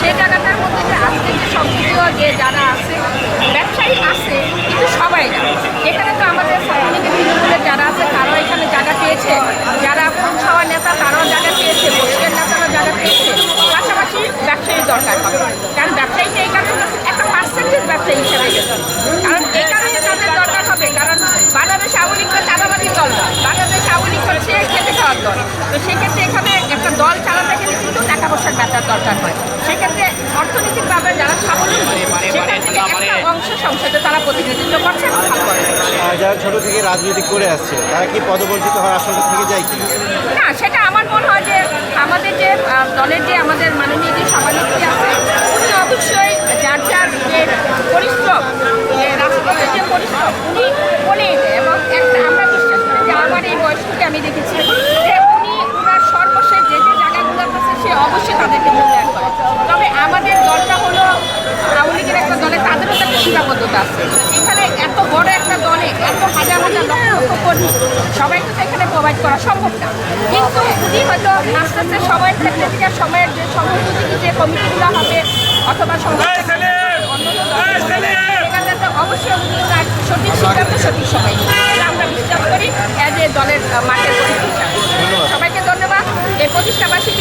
সেই টাকাটার মধ্যে যে আজকে যে সবগুলো যে যারা আছে, ব্যবসায়ী আছে, কিন্তু সবাই না। এখানে তো আমাদের ছাত্রলীগের তৃণমূলের যারা আছে, তারাও এখানে জায়গা পেয়েছে। যারা খুন খাওয়া নেতা, তারাও জায়গা পেয়েছে। বসিকের নেতারাও জায়গা পেয়েছে। পাশাপাশি ব্যবসায়ীর দরকার হবে। কারণ ব্যবসায়ীকে এই কারণে একটা পার্সেন্টেজ ব্যবসায়ী হিসেবে গেছে। কারণ এই কারণে তাদের দরকার হবে। কারণ বাংলাদেশ আওয়ামী লীগ তো চাঁদাবাদী দল না। বাংলাদেশ আওয়ামী লীগ হচ্ছে খেতে খাওয়ার দল। তো সেক্ষেত্রে এখানে একটা দল চালাতে গেলে কিন্তু টাকা পয়সার ব্যাপার দরকার তারা করছে এবং ভালো করে যারা ছোট থেকে রাজনীতি করে আসছে তারা কি পদবঞ্চিত হওয়ার আশঙ্কা থেকে যায় কি? না সেটা আমার মনে হয় যে আমাদের যে দলের যে আমাদের মাননীয় যে সভানেত্রী আছে উনি অবশ্যই যার যার যে পরিশ্রম যে যে পরিশ্রম উনি দেয় এবং একটা আমরা বিশ্বাস করি যে আমার এই বয়স থেকে আমি দেখেছি যে উনি ওনার সর্বশেষ যে যে জায়গাগুলো আছে সে অবশ্যই তাদেরকে মূল্যায়ন করে। তবে আমাদের দলটা হলো আওয়ামী লীগের একটা দলে তাদেরও একটা সীমাবদ্ধতা আছে এখানে এত বড় একটা দলে হাজার লক্ষ লক্ষ সবাইকে তো এখানে প্রোভাইড করা সম্ভব না। কিন্তু উনি হয়তো আস্তে আস্তে সময়ের ক্ষেত্রে থেকে সময়ের যে সময়োপযোগী যে কমিটিগুলো হবে অথবা অবশ্যই সঠিক সিদ্ধান্ত সঠিক সময় আমরা বিশ্বাস করি অ্যাজ এ দলের মাঠের সবাইকে ধন্যবাদ। এই প্রতিষ্ঠাবার্ষিকীতে